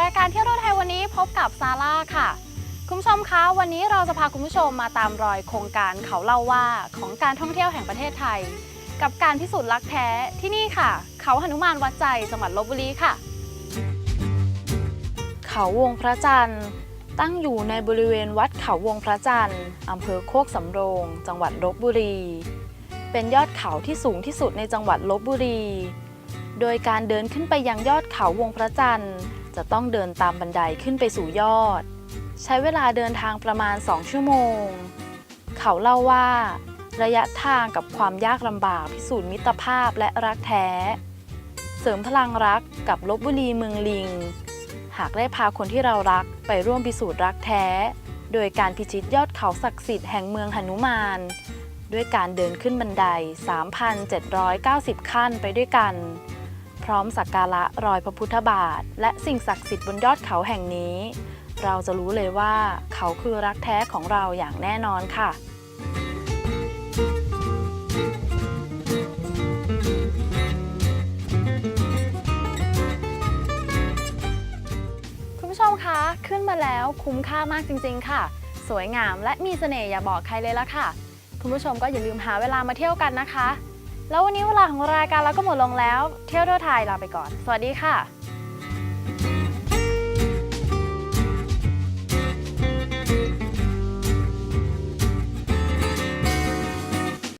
รายการเที่ยวไทยวันนี้พบกับซาร่าค่ะ คุณผู้ชมคะวันนี้เราจะพาคุณผู้ชมมาตามรอยโครงการเขาเล่าว่าของการท่องเที่ยวแห่งประเทศไทย กับการพิสูจน์รักแท้ที่นี่ค่ะ เขาหนุมานวัดใจจังหวัดลบบุรีค่ะ เขาวงพระจันทร์ ตั้งอยู่ในบริเวณวัดเขาวงพระจันทร์อำเภอโคกสำโรง จังหวัดลบบุรี เป็นยอดเขาที่สูงที่สุดในจังหวัดลบบุรี โดยการเดินขึ้นไปยังยอดเขาวงพระจันทร์ จะต้องเดินตามบันไดขึ้นไปสู่ยอด ใช้เวลาเดินทางประมาณ 2 ชั่วโมง เขาเล่าว่า ระยะทางกับความยากลำบากพิสูจน์มิตรภาพและรักแท้ เสริมพลังรักกับลบบุรีเมืองลิง หากได้พาคนที่เรารักไปร่วมพิสูจน์รักแท้ โดยการพิชิตยอดเขาศักดิ์สิทธิ์แห่งเมืองหนุมานด้วยการเดินขึ้นบันได 3,790 ขั้นไปด้วยกัน พร้อมสักการะรอยพระพุทธบาท และสิ่งศักดิ์สิทธิ์บนยอดเขาแห่งนี้ เราจะรู้เลยว่าเขาคือรักแท้ของเราอย่างแน่นอนค่ะคุณผู้ชมคะ ขึ้นมาแล้วคุ้มค่ามากจริง ๆ ค่ะ สวยงามและมีเสน่ห์อย่าบอกใครเลยละค่ะ คุณผู้ชมก็อย่าลืมหาเวลามาเที่ยวกันนะคะ แล้ววันนี้เวลาของรายการเราก็หมดลงแล้ว เที่ยวทั่วไทยลาไปก่อน สวัสดีค่ะ